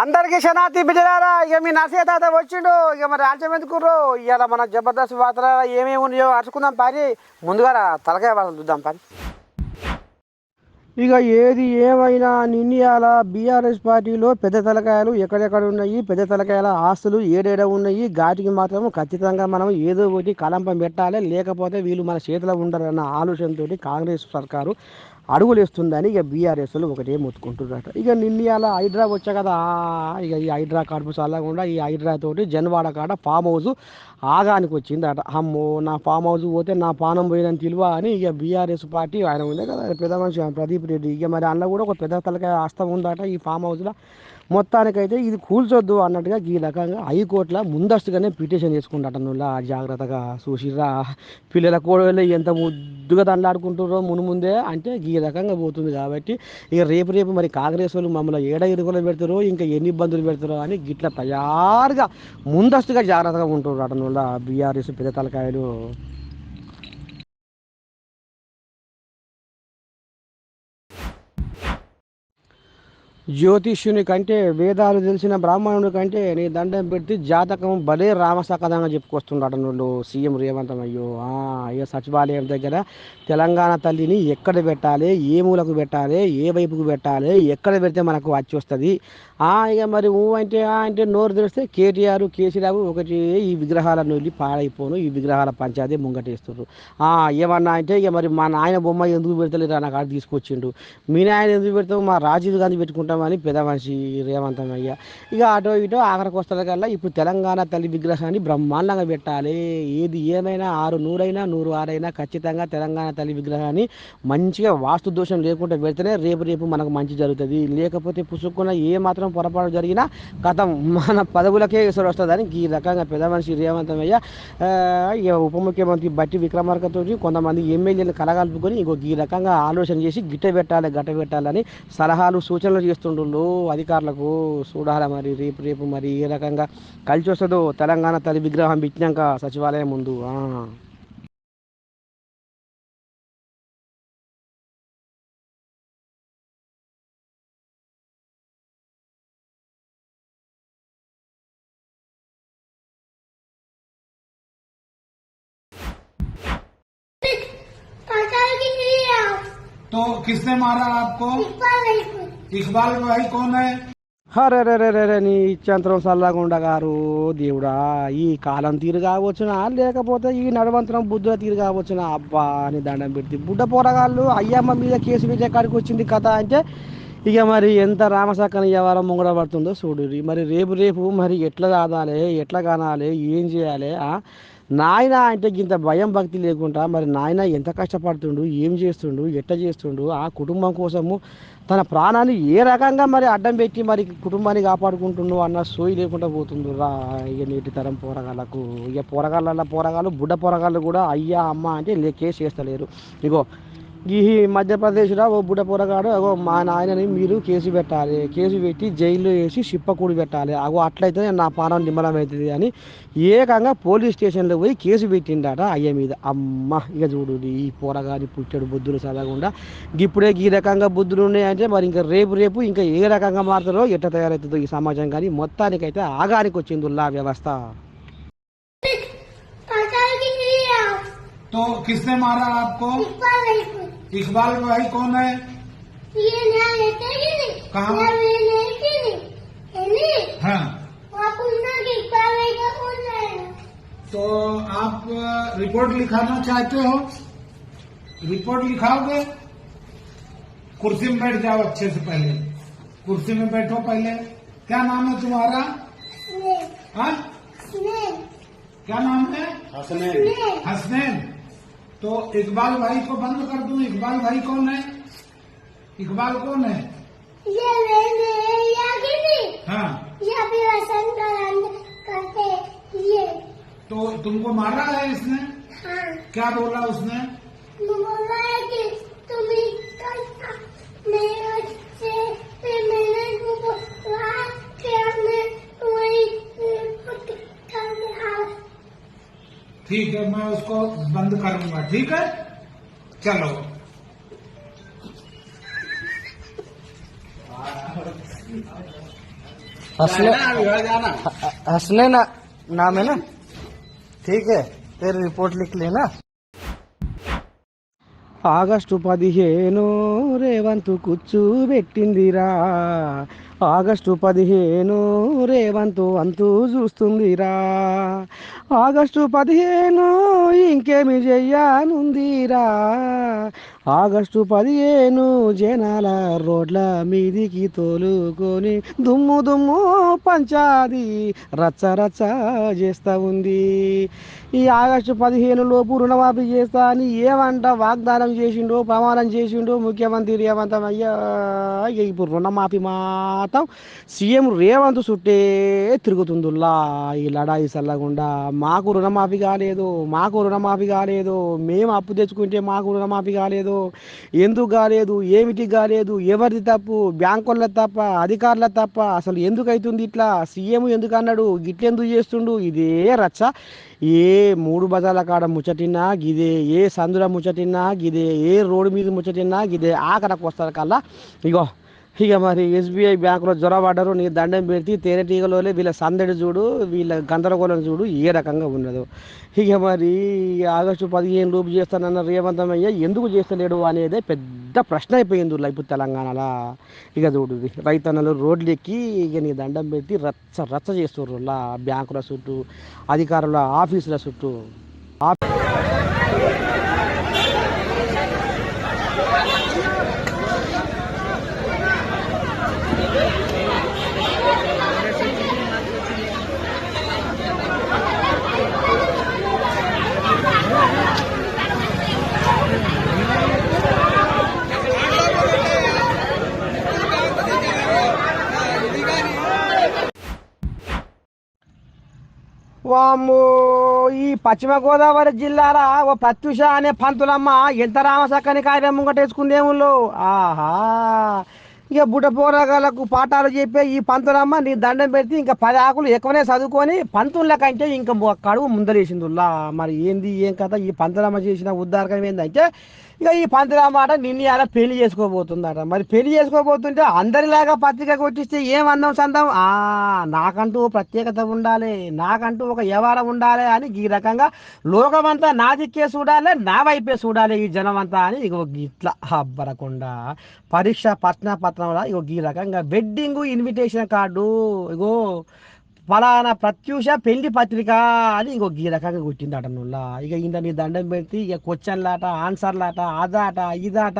అందరికీ శనార్థి బిడ్డలారా ఇక మీ నర్సయ్య తాత వచ్చిండు. ఇక మరి ఆలస్యం ఎందుకుర్రు ఇవాళ మన జబర్దస్త్ వార్తల ఏమేమి ఉన్నాయో అరుచుకుందాం పని ముందుగా తలకాయ వాళ్ళని చూద్దాం పని ఇక ఏది ఏమైనా నిన్నయాల బీఆర్ఎస్ పార్టీలో పెద్ద తలకాయలు ఎక్కడెక్కడ ఉన్నాయి? పెద్ద తలకాయల ఆస్తులు ఏడేడ ఉన్నాయి? ఘాటికి మాత్రం ఖచ్చితంగా మనం ఏదో ఒకటి కలంపం పెట్టాలి. లేకపోతే వీళ్ళు మన చేతిలో ఉండరన్న ఆలోచనతోటి కాంగ్రెస్ సర్కారు అడుగులు వేస్తుందని ఇక బీఆర్ఎస్లు ఒకటే మొత్తుకుంటున్నారట. ఇక నిన్నయాల హైడ్రా వచ్చా కదా ఇక ఈ హైడ్రా కడుపు చల్లకుండా ఈ హైడ్రా తోటి జన్వాడ కాడ ఫామ్ హౌస్ ఆగానికి వచ్చిందట అమ్మో నా ఫామ్ హౌస్ పోతే నా పానం పోయిందని తెలివ అని ఇక బీఆర్ఎస్ పార్టీ ఆయన ఉంది కదా పెద్ద మనిషి ప్రదీప్ రెడ్డి. ఇక మరి అందులో కూడా ఒక పెద్ద తలకాయ ఆస్తం ఉందట ఈ ఫామ్ హౌస్లో. మొత్తానికైతే ఇది కూల్చొద్దు అన్నట్టుగా ఈ రకంగా హైకోర్టులో ముందస్తుగానే పిటిషన్ చేసుకుంటాట నువ్వులా జాగ్రత్తగా చూసిరా పిల్లల కోడలు ఎంత ముద్దుగా దండాడుకుంటారో మును ముందే అంటే ఈ రకంగా పోతుంది కాబట్టి ఇక రేపు రేపు మరి కాంగ్రెస్ వాళ్ళు మమ్మల్ని ఏడ ఇరుగులు పెడతారో ఇంకా ఎన్ని ఇబ్బందులు పెడతారో అని గిట్ల తయారుగా ముందస్తుగా జాగ్రత్తగా ఉంటున్నారు వల్ల బీఆర్ఎస్ పెద్ద తలకాయలు జ్యోతిష్యుని కంటే వేదాలు తెలిసిన బ్రాహ్మణుడి కంటే నీ దండం పెడితే జాతకం భలే రామసకదంగా చెప్పుకొస్తున్నాడు నువ్వు సీఎం రేవంత్ అయ్యో. అయ్యో సచివాలయం దగ్గర తెలంగాణ తల్లిని ఎక్కడ పెట్టాలి ఏ మూలకు పెట్టాలి ఏ వైపుకు పెట్టాలి ఎక్కడ పెడితే మనకు వచ్చి వస్తుంది? ఆ, ఇక మరి ఊ అంటే ఆ అంటే నోరు తెరిస్తే కేటీఆర్ కేసీరావు ఒకటి ఈ విగ్రహాల నుండి పాడైపోను ఈ విగ్రహాల పంచాయతీ ముంగటేస్తున్నారు ఆ, ఏమన్నా అంటే ఇక మరి మా నాయన బొమ్మ ఎందుకు పెడతలేరు? నాకు అక్కడ తీసుకొచ్చిండు. మీ నాయన ఎందుకు పెడతావు? మా రాజీవ్ గాంధీ పెట్టుకుంటాం అని పెద్ద మనిషి రేవంతం అయ్యా ఇక అటో ఇటో ఆఖరికి వస్తుంది కల్లా ఇప్పుడు తెలంగాణ తల్లి విగ్రహాన్ని బ్రహ్మాండంగా పెట్టాలి. ఏది ఏమైనా ఆరు నూరైనా నూరు ఆరైనా ఖచ్చితంగా తెలంగాణ తల్లి విగ్రహాన్ని మంచిగా వాస్తు దోషం లేకుండా పెడితేనే రేపు రేపు మనకు మంచి జరుగుతుంది. లేకపోతే పుసుక్కున్న ఏ మాత్రం పొరపాటు జరిగినా కథం మన పదవులకే ఇసరు వస్తుందని ఈ రకంగా పెద్ద మనిషి రేవంతం అయ్యా ఉప ముఖ్యమంత్రి బట్టి విక్రమార్కతో కొంతమంది ఎమ్మెల్యేలు కలగలుపుకొని ఇంకో ఈ రకంగా ఆలోచన చేసి గిట్ట పెట్టాలి గట్ట పెట్టాలని సలహాలు సూచనలు చేస్తుండ్రు అధికారులకు చూడాలి మరి రేపు రేపు మరి ఏ రకంగా కలిసి వస్తుందో తెలంగాణ తల్లి విగ్రహం పెట్టినాక సచివాలయం ముందు ఆ. पता ही नहीं आप तो किसने मारा आपको ఇక్బాల్ భాయ్ కోన్ అరే రే నీ చంద్రం సల్లగుండా గారు దేవుడా ఈ కాలం తీరు కావచ్చునా? లేకపోతే ఈ నడవంతరం బుద్ధుల తీరు కావచ్చునా? అబ్బా అని దండం పెడితే బుడ్డ పోరగాళ్ళు అయ్యమ్మ మీద కేసు విజయ కాడికి వచ్చింది కథ అంటే ఇక మరి ఎంత రామశాఖని వ్యవహారం ముంగడ పడుతుందో చూడు మరి రేపు రేపు మరి ఎట్లా దాదాలి ఎట్లా కానాలి ఏం చేయాలి నాయన అంటే ఇంత భయం భక్తి లేకుండా మరి నాయన ఎంత కష్టపడుతుండు ఏం చేస్తుండు ఎట్ట చేస్తుండు ఆ కుటుంబం కోసము తన ప్రాణాన్ని ఏ రకంగా మరి అడ్డం పెట్టి మరి కుటుంబాన్ని కాపాడుకుంటుండు అన్న సోయి లేకుండా పోతుండు రా. ఇక నేటి తరం పోరగాళ్ళకు ఇక పోరగాళ్ళ పోరగాళ్ళు బుడ్డ పోరగాళ్ళు కూడా అయ్యా అమ్మ అంటే లేకే చేస్తలేరు. ఇగో ఈ మధ్యప్రదేశ్లో ఓ బుడ్డ పొరగాడు అగో మా నాయనని మీరు కేసు పెట్టాలి. కేసు పెట్టి జైల్లో వేసి సిప్పకూడి పెట్టాలి. అగో అట్లయితే నా పానం నిమ్మలం అవుతుంది అని ఏకంగా పోలీస్ స్టేషన్లో పోయి కేసు పెట్టిండట అయ్య మీద. అమ్మ ఇక చూడు ఈ పోరగాని పుట్టాడు బుద్ధులు చదవకుండా. ఇప్పుడే ఈ రకంగా బుద్ధులు ఉన్నాయంటే మరి ఇంకా రేపు రేపు ఇంకా ఏ రకంగా మారుతారో ఎట్ట తయారవుతుందో ఈ సమాజం కానీ మొత్తానికైతే ఆగానికి వచ్చింది లా వ్యవస్థ. तो किसने मारा आपको? इकबाल नहीं कुछ इकबाल भाई कौन है? ये ही नहीं? कहाँ? है नहीं? हाँ। आप इकबाल नहीं का कौन तो आप रिपोर्ट लिखाना चाहते हो? रिपोर्ट लिखाओगे? कुर्सी में बैठ जाओ अच्छे से पहले। कुर्सी में बैठो पहले। क्या नाम है तुम्हारा? हाँ? क्या नाम है? हसनैन। हसनैन। तो इकबाल भाई को बंद कर दू। इकबाल भाई कौन है? इकबाल कौन है? ये मैंने या हाँ। ये भी वसन करते ये। तो तुमको मारा है इसने? हाँ। क्या बोला उसने? बोला है कि तुम ठीक है मैं उसको बंद करूंगा ठीक है चलो हंसने जाना अभी घर जाना हंसने ना नाम है ना ठीक है तेरी रिपोर्ट लिख लेना ఆగస్టు పదిహేను రేవంతు కూర్చోబెట్టిందిరా ఆగస్టు పదిహేను రేవంతు అంతు చూస్తుందిరా. ఆగస్టు పదిహేను ఇంకేమి చెయ్యానుందిరా ఆగస్టు పదిహేను జనాల రోడ్ల మీదికి తోలుకొని దుమ్ము దుమ్ము పంచాది రచ్చ రచ్చ చేస్తా ఉంది. ఈ ఆగస్టు పదిహేను లోపు రుణమాఫీ చేస్తా అని ఏమంట వాగ్దానం చేసిండో ప్రమాణం చేసిండో ముఖ్యమంత్రి రేవంత్ అయ్యా ఇప్పుడు రుణమాఫీ మాత్రం సీఎం రేవంత్ చుట్టే తిరుగుతుందిలా ఈ లడాయి చల్లకుండా మాకు రుణమాఫీ కాలేదు మాకు రుణమాఫీ కాలేదు మేము అప్పు తెచ్చుకుంటే మాకు రుణమాఫీ కాలేదు ఎందుకు కాలేదు ఏమిటి కాలేదు ఎవరిది తప్పు బ్యాంకుల తప్ప అధికారుల తప్ప అసలు ఎందుకు అవుతుంది ఇట్లా? సీఎం ఎందుకు అన్నాడు? ఇట్లెందుకు చేస్తుండు? ఇదే రచ్చ. ఏ మూడు బజార్ల కాడ ముచ్చటిన్నా గిదే ఏ సందుల ముచ్చటిన్నా గిదే ఏ రోడ్డు మీద ముచ్చటిన్నా గిదే ఆఖరకు వస్తారు కల్లా. ఇగో ఇక మరి ఎస్బీఐ బ్యాంకులో జ్వరపడ్డారు నీ దండం పెడితే తేనెటీగలోనే వీళ్ళ సందడి చూడు వీళ్ళ గందరగోళం చూడు ఏ రకంగా ఉన్నదో. ఇక మరి ఆగస్టు పదిహేను రూపు చేస్తానన్న రేవంతమయ్య ఎందుకు చేస్తలేడు అనేది పెద్ద ప్రశ్న అయిపోయింది ఇప్పుడు తెలంగాణలో. ఇక చూడు రైతన్నలు రోడ్లు ఎక్కి ఇక నీ దండం పెట్టి రచ్చ రచ్చ చేస్తుర్రు బ్యాంకుల చుట్టూ అధికారుల ఆఫీసుల చుట్టూ వామ్మో ఈ పశ్చిమ గోదావరి జిల్లాల ఓ ప్రత్యుష అనే పంతులమ్మ ఎంత రామసక్కని కార్యం ముంగటేసుకుందేములో ఆహా. ఇక బుట్ట పోరాగాలకు పాఠాలు చెప్పే ఈ పంతులమ్మ నీ దండం పెడితే ఇంకా పది ఆకులు ఎక్కువనే చదువుకొని పంతుల కంటే ఇంకా మొ- కడుగు ముందరేసిందిలా మరి ఏంది ఏం కథ? ఈ పంతులమ్మ చేసిన ఉద్దారకం ఏంటంటే ఇక ఈ పంతులమ్మ ఆట నిన్ను అలా పెళ్ళి చేసుకోబోతుందట. మరి పెళ్ళి చేసుకోబోతుంటే అందరిలాగా పత్రిక కొట్టిస్తే ఏం అందం సందం? ఆ నాకంటూ ప్రత్యేకత ఉండాలి నాకంటూ ఒక వ్యవహారం ఉండాలి అని ఈ రకంగా లోకమంతా నా దిక్కే చూడాలి నా వైపే చూడాలి ఈ జనం అంతా అని ఇక ఇట్లా అబ్బరకుండా పరీక్ష పట్న పత్రంలో ఇగో ఈ రకంగా వెడ్డింగ్ ఇన్విటేషన్ కార్డు ఇగో ఫలానా ప్రత్యూష పెళ్ళి పత్రిక అని ఇంకో ఈ రకంగా కొట్టిందట నుల్లా. ఇక ఇంత నీ దండం పెట్టి ఇక క్వశ్చన్లాట ఆన్సర్లాట అదాట ఇదాట.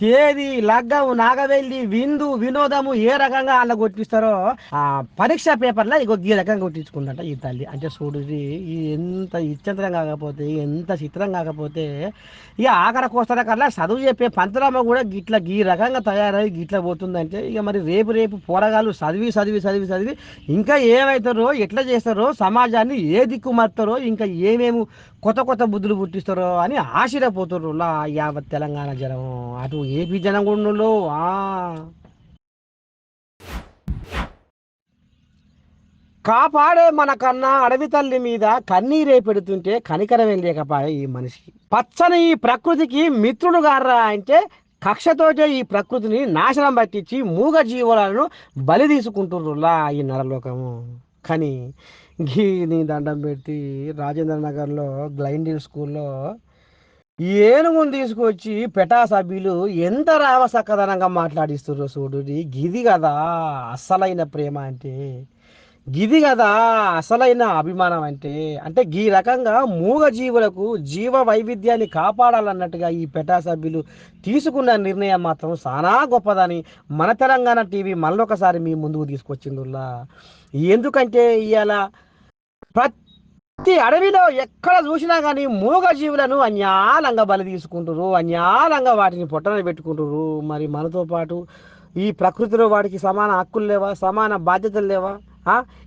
తేదీ లగ్గము నాగవెల్లి విందు వినోదము ఏ రకంగా అలా కొట్టిస్తారో ఆ పరీక్ష పేపర్లో ఇగో ఈ రకంగా కొట్టించుకుందంట ఈ తల్లి. అంటే చూడు ఇది ఎంత ఇచ్చంతరం కాకపోతే ఎంత చిత్రం కాకపోతే ఇక ఆఖర కోస్తారు కల్లా చదువు చెప్పే పంతులమ్మ కూడా గిట్ల ఈ రకంగా తయారై గిట్ల పోతుందంటే ఇక మరి రేపు రేపు పోరగాళ్ళు చదివి చదివి చదివి చదివి ఇంకా ఏమవుతారో ఎట్లా చేస్తారో సమాజాన్ని ఏ దిక్కు మారుతారో ఇంకా ఏమేమి కొత్త కొత్త బుద్ధులు పుట్టిస్తారో అని ఆశ్చర్యపోతున్నారు లా యావత్ తెలంగాణ జనం. అటు ఏపీ జనం కూడా ఆ. కాపాడే మన కన్నా అడవి తల్లి మీద కన్నీరే పెడుతుంటే కనికరమే లేకపోయే ఈ మనిషికి. పచ్చని ఈ ప్రకృతికి మిత్రుడు గారా అంటే కక్షతోటే ఈ ప్రకృతిని నాశనం పట్టించి మూగ జీవులను బలి తీసుకుంటుర్రులా ఈ నరలోకము. కానీ గీని దండం పెట్టి రాజేంద్ర నగర్లో గ్లైండిల్ స్కూల్లో ఏనుగును తీసుకొచ్చి పెటా సభ్యులు ఎంత రామసక్కదనంగా మాట్లాడిస్తుర్రో చూడు. గిది కదా అసలైన ప్రేమ అంటే. గిది కదా అసలైన అభిమానం అంటే. అంటే ఈ రకంగా మూగ జీవులకు జీవ వైవిధ్యాన్ని కాపాడాలన్నట్టుగా ఈ పెటా సభ్యులు తీసుకున్న నిర్ణయం మాత్రం చాలా గొప్పదని మన తెలంగాణ టీవీ మళ్ళొకసారి మీ ముందుకు తీసుకొచ్చిందిలా ఎందుకంటే ఇవాళ ప్రతి అడవిలో ఎక్కడ చూసినా కానీ మూగ జీవులను అన్యాలంగా బలి తీసుకుంటారు అన్యాలంగా వాటిని పొట్టన పెట్టుకుంటారు మరి మనతో పాటు ఈ ప్రకృతిలో వాడికి సమాన హక్కులు లేవా? సమాన బాధ్యతలు లేవా?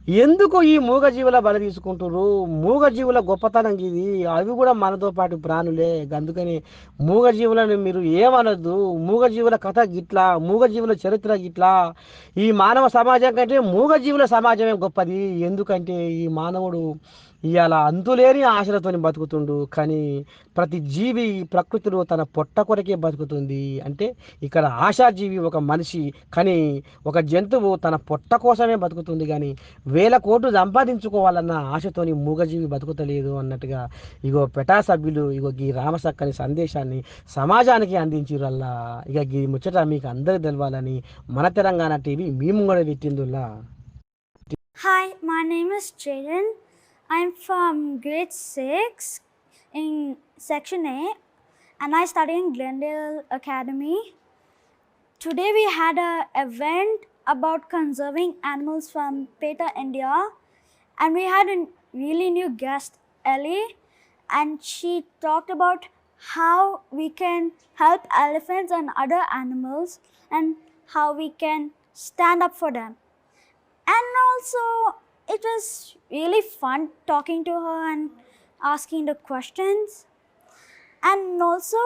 ఎందుకు ఈ మూగజీవుల బలి తీసుకుంటారు మూగజీవుల గొప్పతనం ఇది. అవి కూడా మనతో పాటు ప్రాణులే. అందుకని మూగజీవులను మీరు ఏమనొద్దు. మూగజీవుల కథ గిట్లా మూగజీవుల చరిత్ర గిట్లా. ఈ మానవ సమాజం కంటే మూగజీవుల సమాజమే గొప్పది. ఎందుకంటే ఈ మానవుడు ఇవాళ అంతులేని ఆశలతో బతుకుతుండు కానీ ప్రతి జీవి ప్రకృతిలో తన పొట్ట కొరకే బతుకుతుంది. అంటే ఇక్కడ ఆశాజీవి ఒక మనిషి కానీ ఒక జంతువు తన పొట్ట కోసమే బతుకుతుంది. కానీ వేల కోట్లు సంపాదించుకోవాలన్న ఆశతోని మూగజీవి బతుకుతలేదు అన్నట్టుగా ఇగో పెటా సభ్యులు ఇగో ఈ రామసక్కని సందేశాన్ని సమాజానికి అందించిరల్లా ఇక ఈ ముచ్చట మీకు అందరికి తెలవాలని మన తెలంగాణ టీవీ మేము కూడా పెట్టిందుల్లా. Hi, my name is Jaden. I'm from grade 6 in section A and I study in Glendale Academy. Today we had a event about conserving animals from PETA India and we had a really new guest, Ellie, and she talked about how we can help elephants and other animals and how we can stand up for them and also it was really fun talking to her and asking the questions. And also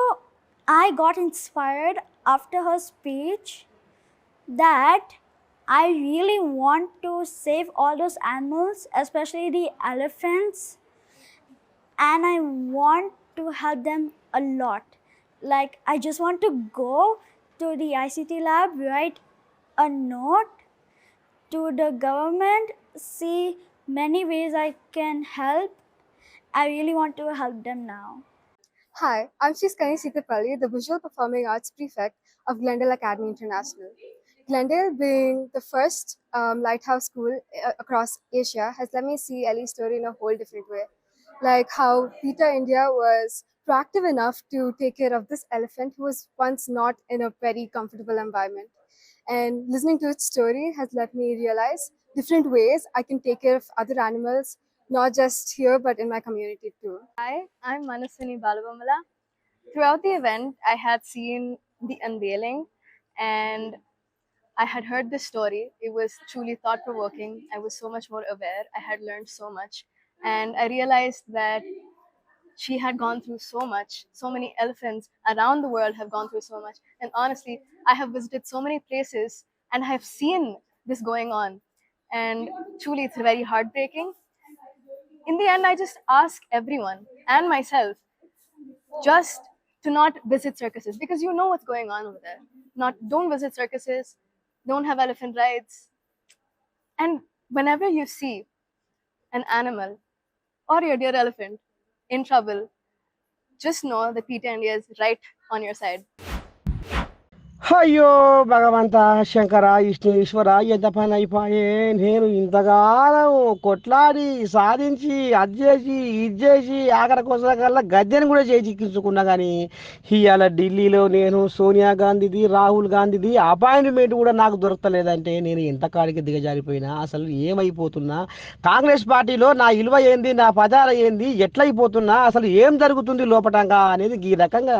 i got inspired after her speech that i really want to save all those animals especially the elephants. And i want to help them a lot. Like i just want to go to the ict lab write a note to the government, see many ways I can help. I really want to help them now. Hi, I'm Shiskani Sitapalli, the Visual Performing Arts Prefect of Glendale Academy International. Glendale, being the first um, lighthouse school uh, across Asia, has let me see Ellie's story in a whole different way. Like how Peter India was proactive enough to take care of this elephant who was once not in a very comfortable environment. And listening to its story has let me realize different ways I can take care of other animals, not just here but in my community too. Hi, I'm Manaswini Balabamala. Throughout the event, I had seen the unveiling and I had heard this story. It was truly thought provoking. I was so much more aware. I had learned so much. And I realized that she had gone through so much. So many elephants around the world have gone through so much. And honestly, I have visited so many places and I have seen this going on. And truly, it's very heartbreaking. In the end, I just ask everyone and myself just to not visit circuses because you know what's going on over there. Not don't visit circuses, don't have elephant rides. And whenever you see an animal or your dear elephant in trouble, just know that Peter India is right on your side. అయ్యో భగవంత శంకర విష్ణు ఈశ్వర ఎంత పని అయిపోయే నేను ఇంతకాలం కొట్లాడి సాధించి అది చేసి ఇది చేసి ఆఖరి కోసం కల్లా గద్దెని కూడా చేజిక్కించుకున్నా కానీ ఇవాళ ఢిల్లీలో నేను సోనియా గాంధీది రాహుల్ గాంధీది అపాయింట్మెంట్ కూడా నాకు దొరకలేదంటే నేను ఎంత కాడికి దిగజారిపోయినా అసలు ఏమైపోతున్నా? కాంగ్రెస్ పార్టీలో నా ఇలువ ఏంది నా పదాల ఏంది ఎట్లయిపోతున్నా అసలు ఏం జరుగుతుంది లోపటంగా అనేది ఈ రకంగా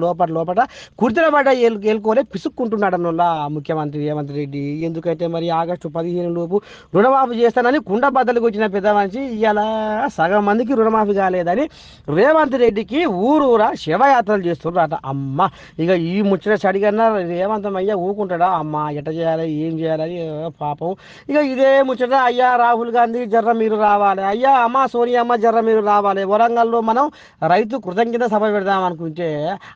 లోపట లోపట కుర్తిన పడ్డ ఎలుకోలే పిసుక్కుంటున్నాడు అన్నోళ్ళ ముఖ్యమంత్రి రేవంత్ రెడ్డి. ఎందుకైతే మరి ఆగస్టు పదిహేను లోపు రుణమాఫీ చేస్తానని కుండ బద్దలు వచ్చిన పెద్ద మనిషి ఇవాళ సగం మందికి రుణమాఫీ కాలేదని రేవంత్ రెడ్డికి ఊరూరా శివయాత్రలు చేస్తున్నారట అమ్మ. ఇక ఈ ముచ్చట చడిగన్నా రేవంత్ అయ్యా ఊకుంటాడా? అమ్మ ఎట చేయాలి ఏం చేయాలని పాపం. ఇక ఇదే ముచ్చట అయ్యా రాహుల్ గాంధీ జర్ర మీరు రావాలి. అయ్యా అమ్మ సోనియమ్మ జర్ర మీరు రావాలి. వరంగల్లో మనం రైతు కృతజ్ఞత సభ పెడదాం అనుకుంటే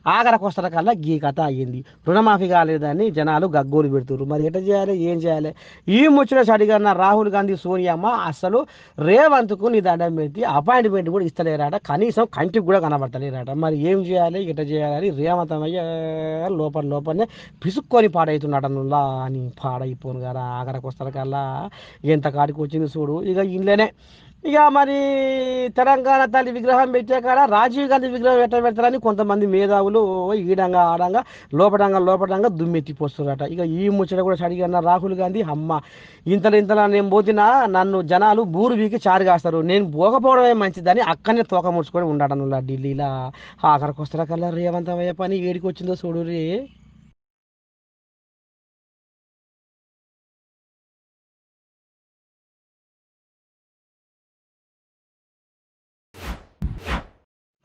ఆఖరికి వస్తారు కల్లా గీ కథ అయ్యింది. రుణమాఫీ కాలేదని జనాలు గగ్గోలు పెడుతున్నారు మరి ఎట చేయాలి? ఏం చేయాలి? ఈ ముచ్చట అడిగిన రాహుల్ గాంధీ సోనియమ్మ అసలు రేవంత్కు నీ దండం పెట్టి అపాయింట్మెంట్ కూడా ఇస్తలేరాట. కనీసం కంటికి కూడా కనబడతలేరాట. మరి ఏం చేయాలి? ఇట చేయాలని రేవంత్ అయ్య లోపల లోపలనే పిసుక్కొని పాడవుతున్నాడు అన్నుల్లా అని పాడైపోను కదా ఆఖరకు వస్తారు కల్లా. ఎంత కాడికి వచ్చింది చూడు. ఇక ఇంట్లోనే ఇక మరి తెలంగాణ తల్లి విగ్రహం పెట్టే కాడ రాజీవ్ గాంధీ విగ్రహం ఎట్ట పెడతారని కొంతమంది మేధావులు ఈడంగా ఆడంగా లోపడంగా లోపడంగా దుమ్మెత్తిపోస్తున్నారట ఇక ఈ ముచ్చట కూడా అడిగిన రాహుల్ గాంధీ అమ్మ ఇంతలో ఇంతలో నేను పోతినా నన్ను జనాలు బూరు వీకి చారు కాస్తారు. నేను పోకపోవడమే మంచిదని అక్కడనే తోక ముడుచుకొని ఉండడం ఢిల్లీలో. ఆఖరికి వస్తారా కల్లా రేవంతమయ్య పని? ఏడికి వచ్చిందో చూడు రే.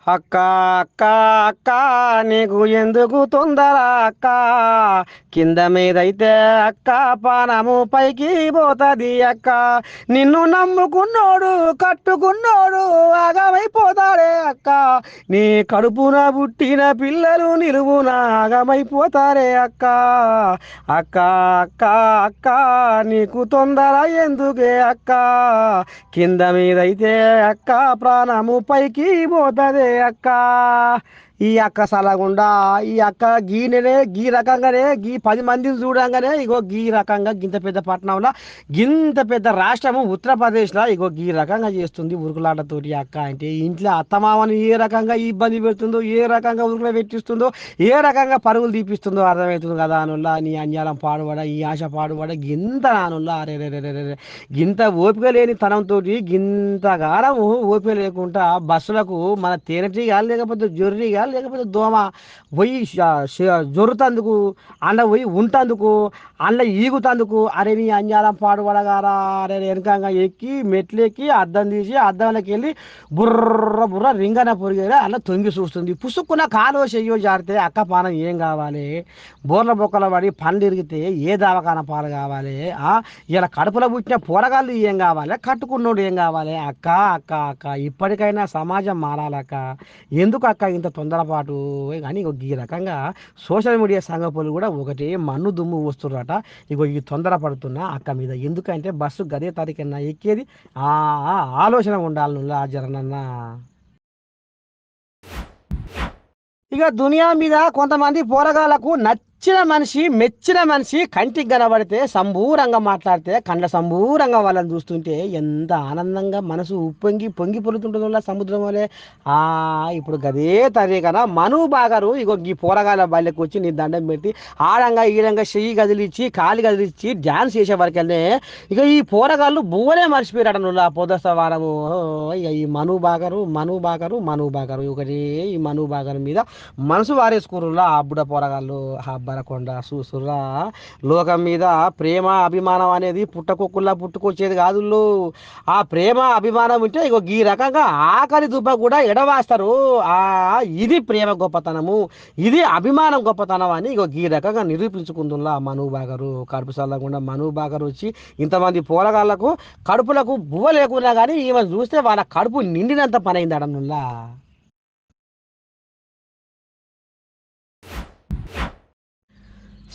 అక్క అక్క అక్క నీకు ఎందుకు తొందర అక్క? కింద మీదైతే అక్క పానము పైకి పోతుంది అక్క. నిన్ను నమ్ముకున్నోడు కట్టుకున్నోడు ఆగమైపోతాడే అక్క. నీ కడుపున పుట్టిన పిల్లలు నిలువున ఆగమైపోతారే అక్క. అక్క అక్క అక్క నీకు తొందర ఎందుకే అక్క? కింద మీదైతే అక్క ప్రాణము పైకి పోతుంది అక్క ఈ అక్క సలగుండా ఈ అక్క గీనే గీ రకంగానే గీ పది మందిని చూడంగానే ఇగో గీ రకంగా గింత పెద్ద పట్టణంలో గింత పెద్ద రాష్ట్రము ఉత్తరప్రదేశ్లో ఇగో గీ రకంగా చేస్తుంది ఉరుకులాటతోటి అక్క అంటే. ఇంట్లో అత్తమామని ఏ రకంగా ఇబ్బంది పెడుతుందో ఏ రకంగా ఉరుకులు పెట్టిస్తుందో ఏ రకంగా పరుగులు తీపిస్తుందో అర్థమవుతుంది కదా అనుల్లా. నీ అన్యాలం పాడుబడ ఈ ఆశ పాడుబడ గింత నానుల్లా. అరే రే రే రే గింత ఓపిక లేని తనంతో గింతగానం ఓపిక లేకుండా బస్సులకు మన తేనెటీగా లేకపోతే జొర్రిగా లేకపోతే దోమ పోయి జొరుతందుకు అండ పోయి ఉంటందుకు అండ ఈగుతందుకు అరే నీ అన్యాలం పాడుపడగారా అరే వెనకంగా ఎక్కి మెట్లెక్కి అద్దం తీసి అద్దంలోకి వెళ్ళి బుర్ర బుర్ర రింగన పొరిగేలా అలా తొంగి చూస్తుంది. పుసుక్కున్న కాలో చెయ్యో జారితే అక్క పానం ఏం కావాలి? బోర్ల బొక్కల పడి పండ్లు ఇరిగితే ఏ దవాఖాన పాలు కావాలి? ఆ? ఇలా కడుపులో పుట్టిన పోరగాళ్ళు ఏం కావాలి? కట్టుకున్నోడు ఏం కావాలి? అక్క అక్క అక్క ఇప్పటికైనా సమాజం మారాలక్క. ఎందుకు అక్క ఇంత తొందరపాటు కానీ ఇగో ఈ రకంగా సోషల్ మీడియా సంఘపులు కూడా ఒకటే మన్ను దుమ్ము వస్తున్నారట ఇగో ఈ తొందరపడుతున్న అక్క మీద. ఎందుకంటే బస్సు గదే తారీఖున ఎక్కేది? ఆ ఆలోచన ఉండాలి నువ్వు ఆ జరనన్నా. ఇక దునియా మీద కొంతమంది పోరగాళ్ళకు మెచ్చిన మనిషి మెచ్చిన మనిషి కంటికి కనబడితే సంబూరంగా మాట్లాడితే కండ్ల సంబూరంగా వాళ్ళని చూస్తుంటే ఎంత ఆనందంగా మనసు ఉప్పొంగి పొంగి పొలుతుంటుంది సముద్రం వలె. ఆ ఇప్పుడు గదే తరే కదా. మను బాగారు ఇగో ఈ పోరగాళ్ళ బయలకు వచ్చి నీ దండం పెట్టి ఆడంగా ఈడంగా చెయ్యి గదిలిచ్చి కాలి గదిలిచ్చి డ్యాన్స్ చేసే వరకెళ్ళే. ఇక ఈ పోరగాళ్ళు బువ్వనే మర్చిపోయాడు నువ్వు ఆ పొదస్త వారము ఇక ఈ మను బాగారు మను బాగారు మను బాగారు. ఒకటి ఈ మను బాగారు మీద మనసు వారేసుకోరులా అబ్బుడ పోరగాళ్ళు. ఆ బరకొండ చూసురా లోకం మీద ప్రేమ అభిమానం అనేది పుట్టకొక్కుల్లా పుట్టుకొచ్చేది కాదు ఆ ప్రేమ అభిమానం ఉంటే ఇగో ఈ రకంగా ఆకలి దుబ్బ కూడా ఎడవాస్తారు. ఆ ఇది ప్రేమ గొప్పతనము. ఇది అభిమానం గొప్పతనం అని ఇగో ఈ రకంగా నిరూపించుకుందులా మను బాగరు. కడుపు గుండా మను బాగరు వచ్చి ఇంతమంది పోరగాళ్ళకు కడుపులకు బువ్వ లేకున్నా కానీ ఈమె చూస్తే వాళ్ళ కడుపు నిండినంత పని అయింది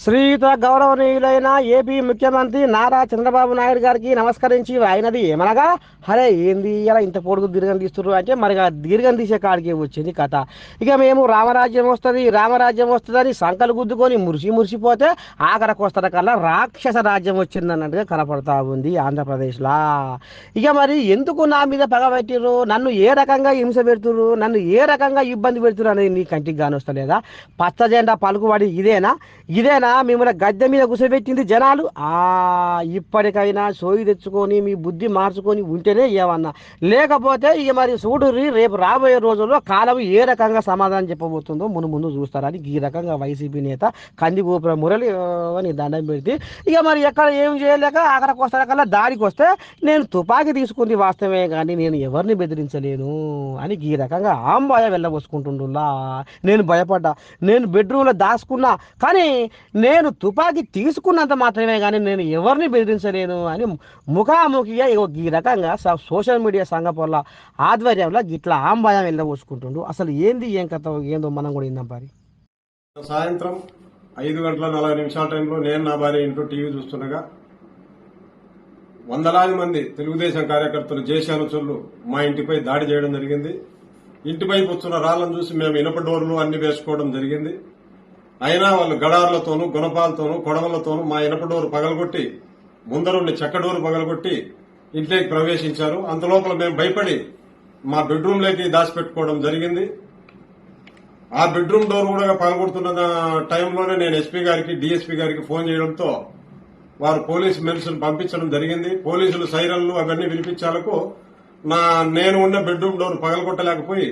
శ్రీయుత గౌరవనీయులైన ఏపీ ముఖ్యమంత్రి నారా చంద్రబాబు నాయుడు గారికి నమస్కరించి ఆయనది ఏమనగా అరే ఏంది ఇలా ఇంత పొడుగు దీర్ఘం తీస్తున్నారు అంటే మరి దీర్ఘం తీసే కాడికి వచ్చింది కథ. ఇక మేము రామరాజ్యం వస్తుంది రామరాజ్యం వస్తుందని సంకలు గుద్దుకొని మురిసి మురిసిపోతే ఆఖరకు వస్తున్న కల్లా రాక్షస రాజ్యం వచ్చింది అన్నట్టుగా కనపడతా ఉంది ఆంధ్రప్రదేశ్లా. ఇక మరి ఎందుకు నా మీద పగ పెట్టిర్రు? నన్ను ఏ రకంగా హింస పెడుతుర్రు? నన్ను ఏ రకంగా ఇబ్బంది పెడుతుర్రు అనేది నీ కంటికి కానొస్తలేదా పచ్చ జెండా పలుకుబడి ఇదేనా? ఇదేనా? మిమ్మల్ని గద్దె మీద కూసబెట్టింది జనాలు. ఆ ఇప్పటికైనా సోయి తెచ్చుకొని మీ బుద్ధి మార్చుకొని ఉంటేనే ఏమన్నా. లేకపోతే ఇక మరి చూడుర్రి రేపు రాబోయే రోజుల్లో కాలం ఏ రకంగా సమాధానం చెప్పబోతుందో మును ముందు చూస్తారని ఈ రకంగా వైసీపీ నేత కంది గోపుర మురళి అని దండం పెడితే ఇక మరి ఎక్కడ ఏం చేయలేక అక్కడికి వస్తారకల్లా దారికి వస్తే నేను తుపాకీ తీసుకుంది వాస్తవమే కానీ నేను ఎవరిని బెదిరించలేను అని ఈ రకంగా ఆంబాయ వెళ్ళబోసుకుంటుండులా నేను భయపడ్డా. నేను బెడ్రూమ్లో దాచుకున్నా. కానీ నేను తుపాకీ తీసుకున్నంత మాత్రమే కానీ నేను ఎవరిని బెదిరించలేను అని ముఖాముఖిగా ఇగో ఈ రకంగా సోషల్ మీడియా సంఘపొల్ల ఆధ్వర్యంలో గిట్లా ఆంబాయం వెళ్ళబోసుకుంటుండు అసలు ఏంది ఏం కథ ఏందో మనం కూడా ఇందాం పరి. సాయంత్రం ఐదు గంటల నలభై నిమిషాల టైంలో నేను నా భార్య ఇంట్లో టీవీ చూస్తుండగా వందలాది మంది తెలుగుదేశం కార్యకర్తలు జేశానుచులు మా ఇంటిపై దాడి చేయడం జరిగింది. ఇంటిపై వస్తున్న రాళ్ళను చూసి మేము ఇనప డోర్లు అన్ని వేసుకోవడం జరిగింది. అయినా వాళ్ళు గడార్లతోనూ గుణపాలతోనూ కొడవలతోనూ మా ఇనప డోరు పగలగొట్టి ముందరుండి చెక్క డోరు పగలగొట్టి ఇంట్లోకి ప్రవేశించారు. అంతలోపల మేము భయపడి మా బెడ్రూమ్లోకి దాచిపెట్టుకోవడం జరిగింది. ఆ బెడ్రూమ్ డోర్ కూడా పగలగొడుతున్న టైంలోనే నేను ఎస్పీ గారికి డిఎస్పీ గారికి ఫోన్ చేయడంతో వారు పోలీస్ మెడిసిన్ పంపించడం జరిగింది. పోలీసులు సైరన్లు అవన్నీ వినిపించాలకు నా నేను ఉన్న బెడ్రూమ్ డోర్ పగలగొట్టలేకపోయి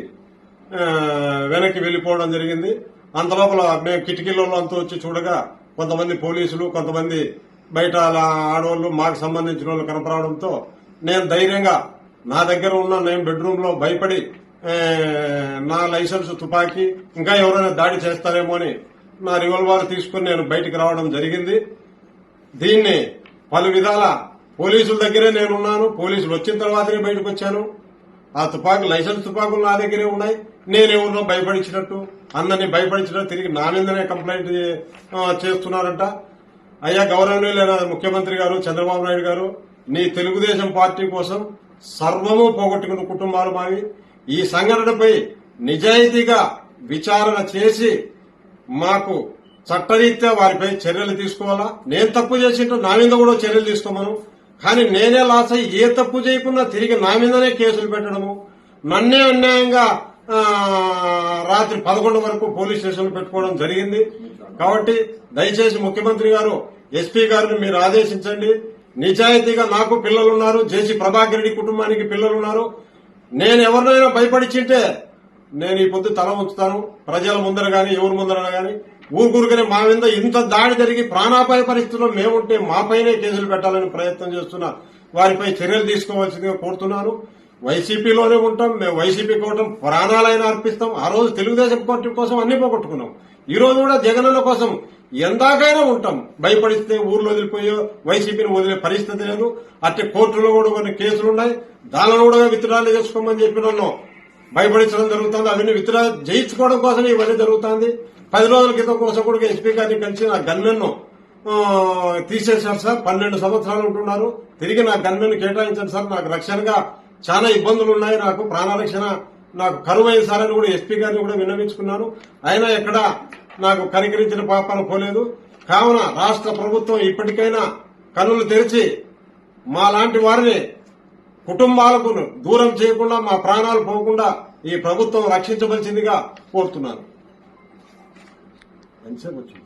వెనక్కి వెళ్ళిపోవడం జరిగింది. అంతలోపల మేము కిటికీలలో అంతా వచ్చి చూడగా కొంతమంది పోలీసులు కొంతమంది బయట ఆడవాళ్ళు మాకు సంబంధించిన వాళ్ళు కనపడడంతో నేను ధైర్యంగా నా దగ్గర ఉన్న నేను బెడ్రూమ్లో భయపడి నా లైసెన్స్ తుపాకీ ఇంకా ఎవరైనా దాడి చేస్తారేమో అని నా రివాల్వర్ తీసుకుని నేను బయటికి రావడం జరిగింది. దీన్ని పలు విధాల పోలీసుల దగ్గరే నేనున్నాను. పోలీసులు వచ్చిన తర్వాతనే బయటకు వచ్చాను. ఆ తుపాకు లైసెన్స్ తుపాకులు నా దగ్గరే ఉన్నాయి. నేనెవరినో భయపడించినట్టు అందరినీ భయపడించినట్టు తిరిగి నా మీదనే కంప్లైంట్ చేస్తున్నారంట. అయ్యా గౌరవనీయులైన ముఖ్యమంత్రి గారు చంద్రబాబు నాయుడు గారు నీ తెలుగుదేశం పార్టీ కోసం సర్వము పోగొట్టుకున్న కుటుంబాలు మావి. ఈ సంఘటనపై నిజాయితీగా విచారణ చేసి మాకు చట్టరీత్యా వారిపై చర్యలు తీసుకోవాలా? నేను తప్పు చేసినట్టు నా మీద కూడా చర్యలు తీసుకోమను. కానీ నేనే లాస్ అయ్యి ఏ తప్పు చేయకుండా తిరిగి నా మీదనే కేసులు పెట్టడము నన్నే అన్యాయంగా రాత్రి పదకొండు వరకు పోలీస్ స్టేషన్లు పెట్టుకోవడం జరిగింది. కాబట్టి దయచేసి ముఖ్యమంత్రి గారు ఎస్పీ గారిని మీరు ఆదేశించండి. నిజాయితీగా నాకు పిల్లలున్నారు. జేసీ ప్రభాకర్ రెడ్డి కుటుంబానికి పిల్లలున్నారు. నేను ఎవరినైనా భయపడిచింటే నేను ఈ పొద్దు తల ఉంచుతాను ప్రజల ముందర గాని ఎవరి ముందర గాని. ఊరుకూరుకనే మా మీద ఇంత దాడి జరిగి ప్రాణాపాయ పరిస్థితుల్లో మేముంటే మాపైనే కేసులు పెట్టాలని ప్రయత్నం చేస్తున్న. వారిపై చర్యలు తీసుకోవాల్సిందిగా కోరుతున్నాను. వైసీపీలోనే ఉంటాం. మేము వైసీపీ కోవటం ప్రాణాలైనా అర్పిస్తాం. ఆ రోజు తెలుగుదేశం పార్టీ కోసం అన్ని పోగొట్టుకున్నాం. ఈ రోజు కూడా జగనన్న కోసం ఎందాకైనా ఉంటాం. భయపడిస్తే ఊర్లో వదిలిపోయో వైసీపీని వదిలే పరిస్థితి లేదు. అట్టే కోర్టులో కూడా కొన్ని కేసులు ఉన్నాయి దానిలో కూడా విత్డ్రాలు చేసుకోమని చెప్పిన భయపడించడం జరుగుతుంది. అవన్నీ విత్డ్రా జయించుకోవడం కోసం ఇవన్నీ జరుగుతుంది. పది రోజుల క్రితం కోసం కూడా ఎస్పీ గారిని కలిసి నా గన్మెన్ను తీసేశారు సార్. పన్నెండు సంవత్సరాలు ఉంటున్నారు. తిరిగి నా గన్మెన్ కేటాయించారు సార్. నాకు రక్షణగా చాలా ఇబ్బందులు ఉన్నాయి నాకు ప్రాణరక్షణ నాకు కరువైంది సార్ అని కూడా ఎస్పీ గారిని కూడా విన్నవించుకున్నాను అయినా ఎక్కడ నాకు కనికరించిన పాపన పోలేదు. కావున రాష్ట్ర ప్రభుత్వం ఇప్పటికైనా కన్నులు తెరిచి మా లాంటి వారిని కుటుంబాలకు దూరం చేయకుండా మా ప్రాణాలు పోకుండా ఈ ప్రభుత్వం రక్షించవలసిందిగా కోరుతున్నాను. ఎంతసేపు వచ్చింది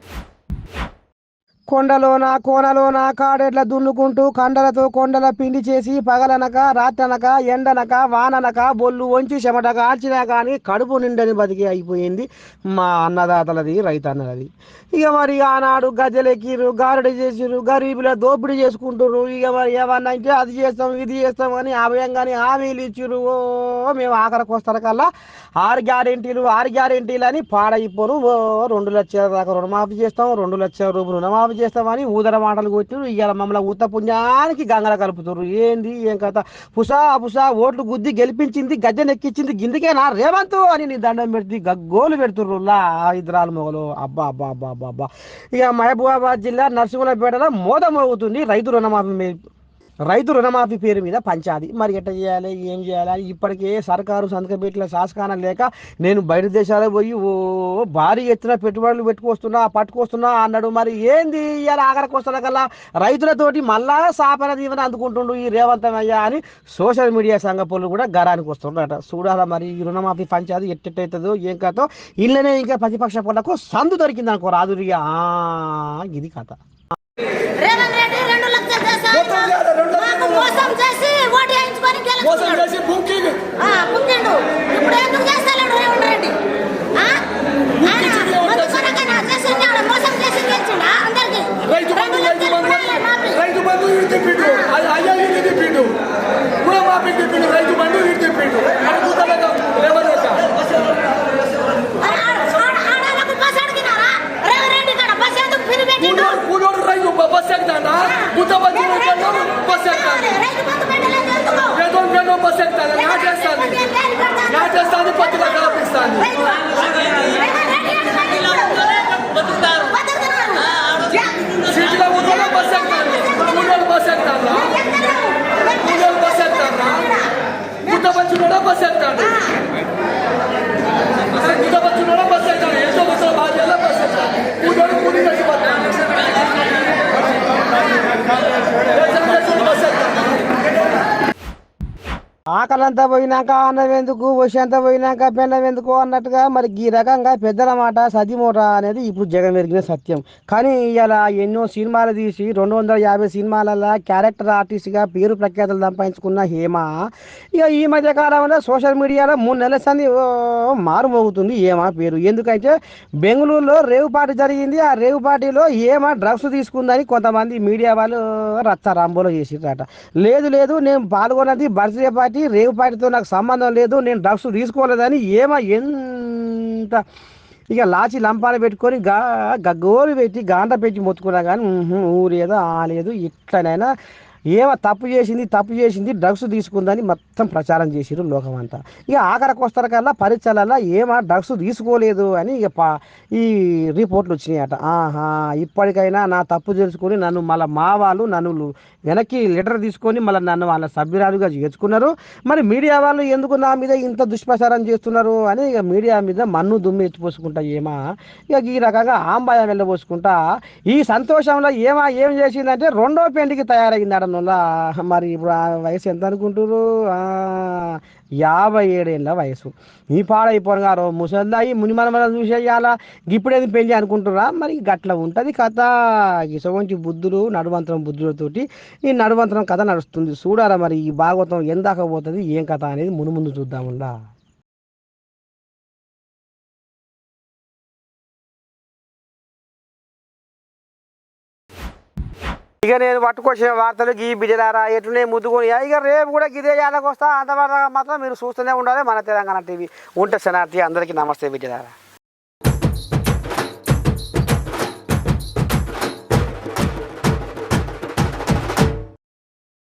కొండలోన కోనలోన కాడెట్ల దున్నుకుంటూ కండలతో కొండల పిండి చేసి పగలనక రాత్రనక ఎండనక వాననక బొల్లు వంచి చెమట కాల్చినా కానీ కడుపు నిండని బతికి అయిపోయింది మా అన్నదాతలది రైతన్నలది. ఇక మరి ఆనాడు గజలెక్కిరు గారెడు చేసిరు గరీబుల దోపిడీ చేసుకుంటున్నారు ఇక మరి ఏమన్నా అంటే అది చేస్తాం ఇది చేస్తాం అని అభయంగాని హామీలు ఇచ్చిరు ఓ మేము ఆఖరికి వస్తారు కల్లా ఆరు గ్యారెంటీలు ఆరు గ్యారెంటీలు అని పాడైపోను. ఓ రెండు లక్షల దాకా రుణమాఫీ చేస్తాం రెండు లక్షల రూపాయలు రుణమాఫీ చేస్తామని ఊదర మాటలు కొట్టిరు ఇవాళ మమ్మల్ని ఉత్త పుణ్యానికి గంగల కలుపుతురు ఏంది ఏం కథ? పుసా పుసా ఓట్లు గుద్ది గెలిపించింది గద్దె నెక్కించింది గిందికేనా? రేవంత్ అని నీ దండం పెడితే గగ్గోలు పెడుతుర్రు లా ఇద్దరాలు మొగలు. అబ్బా అబ్బా అబ్బా అబ్బా అబ్బా. ఇక మహబూబాబాద్ జిల్లా నర్సింహులపేటలో మోద మోగుతుంది రైతు రుణమాఫీ రైతు రుణమాఫీ పేరు మీద పంచాది. మరి ఎట్ట చేయాలి? ఏం చేయాలి? అని ఇప్పటికే సర్కారు సంతకం పెట్టిన శాసకానం లేక నేను బయట దేశాలకు పోయి ఓ భారీ ఎత్తున పెట్టుబడులు పెట్టుకొస్తున్నా పట్టుకొస్తున్నా అన్నాడు. మరి ఏంది ఇవాళ ఆఖరికొస్తున్న కల్లా? రైతులతోటి మళ్ళా సాపన దీవెన అందుకుంటుండు ఈ రేవంతమయ్య అని సోషల్ మీడియా సంఘ పనులు కూడా గరానికి వస్తుండట చూడాలా మరి ఈ రుణమాఫీ పంచాది ఎట్టెట్టవుతుందో ఏం కథో ఇళ్ళనే ఇంకా ప్రతిపక్ష పనులకు సందు దొరికింది అనుకో రాదు ఇది కథ రేవంత్ రెడ్డి రెండు లక్షలు చేశాడు మాకు మోసం చేసి ఓటు వేయించుకొని గెలుచుకున్నాడు. ఆ, పుట్టిండు ఇప్పుడు ఎందుకు చేస్తలేడు రేవంత్ రెడ్డి మోసం చేసి గెలిచిండా అందరికి. రైతు బంధు రైతు బంధు. రైతు బంధు ఇది తిప్పిండు. అది అయ్యా ఇది తిప్పిండు. కూడా మాపి తిప్పిండు. రైతు బంధు ఇది తిప్పిండు. అడిగినారా? రేవంత్ రెడ్డి కాడ బస్ ఎందుకు పిరి పెట్టిండు? కూలోడు కూలోడు రైతు బస్ ఎక్కుతానా గుత్త బస్ ఎక్కుతాను రైతు బంధు పెట్టలేదు ఎందుకు ఏదో ఏదో బస్ ఎక్కుతాను నా చేస్తాను నా చేస్తాను పత్రిక కల్పిస్తాను సీట్లో కూలోడు బస్ ఎక్కుతాను కూలోడు బస్ ఎక్కుతాను కూలోడు బస్ ఎక్కుతాను గుత్త బస్సు కూడా బస్ ఎక్కుతాడు గుత్త బస్సు కూడా బస్ ఎక్కుతాడు ఎంతో బస్సుల బాధ్యత బస్ ఎక్కుతాడు కూలోడు కూలి చచ్చిపోతాడు బస్ ఎక్కుతాడు ఆకలంతా పోయినాక అన్నం ఎందుకు వచ్చేంత పోయినాక పెన్నం ఎందుకు అన్నట్టుగా మరి ఈ రకంగా పెద్దల మాట సతిమూట అనేది ఇప్పుడు జగన్ మెరిగిన సత్యం. కానీ ఇలా ఎన్నో సినిమాలు తీసి రెండు వందల యాభై సినిమాలలో క్యారెక్టర్ ఆర్టిస్ట్గా పేరు ప్రఖ్యాతలు సంపాదించుకున్న హేమ ఇక ఈ మధ్య కాలంలో సోషల్ మీడియాలో మూడు నెలల సంది మారుమోగుతుంది హేమ పేరు. ఎందుకంటే బెంగళూరులో రేవు పార్టీ జరిగింది. ఆ రేవు పార్టీలో హేమ డ్రగ్స్ తీసుకుందని కొంతమంది మీడియా వాళ్ళు రచ్చ రాంబోలో చేసిరట లేదు లేదు నేను పాల్గొన్నది బర్త్డే పార్టీ రేవు పార్టీతో నాకు సంబంధం లేదు నేను డ్రగ్స్ తీసుకోలేదని ఏమో ఎంత ఇక లాచి లంపాలు పెట్టుకొని గా గగ్గోలు పెట్టి గాంట పెట్టి మొత్తుకున్నా కానీ ఊరేదో ఊరేదో ఆలేదు ఇట్లనైనా ఏమో తప్పు చేసింది తప్పు చేసింది డ్రగ్స్ తీసుకుందని మొత్తం ప్రచారం చేసిరు లోకం అంతా ఇక ఆఖరికి వస్తారు కల్లా పరీక్షలలో డ్రగ్స్ తీసుకోలేదు అని ఇక పా ఈ రిపోర్ట్లు వచ్చినాయట. ఆహా ఇప్పటికైనా నా తప్పు తెలుసుకొని నన్ను మళ్ళీ మా వాళ్ళు నన్ను వెనక్కి లెటర్ తీసుకొని మళ్ళీ నన్ను వాళ్ళ సభ్యురాలుగా చేర్చుకున్నారు. మరి మీడియా వాళ్ళు ఎందుకు నా మీద ఇంత దుష్ప్రచారం చేస్తున్నారు అని ఇక మీడియా మీద మన్ను దుమ్ము ఎత్తిపోసుకుంటా ఏమా? ఇక ఈ రకంగా ఆంబాయ వెళ్ళబోసుకుంటా. ఈ సంతోషంలో ఏమా ఏం చేసిందంటే రెండో పెండికి తయారైంది అడనులా మరి ఇప్పుడు ఆ వయసు ఎంత అనుకుంటున్నారు యాభై ఏడేళ్ళ వయసు. ఈ పాడైపోను గారు ముసల్దాయి మునిమనమల చూసేయాలా ఇప్పుడేది పెళ్ళి అనుకుంటురా మరి గట్ల ఉంటుంది కథ. ఇసవంటి బుద్ధులు నడువంతరం బుద్ధులతోటి ఈ నడువంతరం కథ నడుస్తుంది. చూడారా మరి ఈ భాగవతం ఎందాక పోతుంది ఏం కథ అనేది మును ముందు చూద్దాముందా ఇక నేను పట్టుకొచ్చిన వార్తలు గీ బిడ్డలారా ఎట్లనే ముద్దుకొని ఇక రేపు కూడా గిదే జాలకు వస్తా. అంతవరకు మాత్రం మీరు చూస్తూనే ఉండాలి మన తెలంగాణ టీవీ. ఉంటే శనార్థి అందరికీ నమస్తే బిడ్డలారా.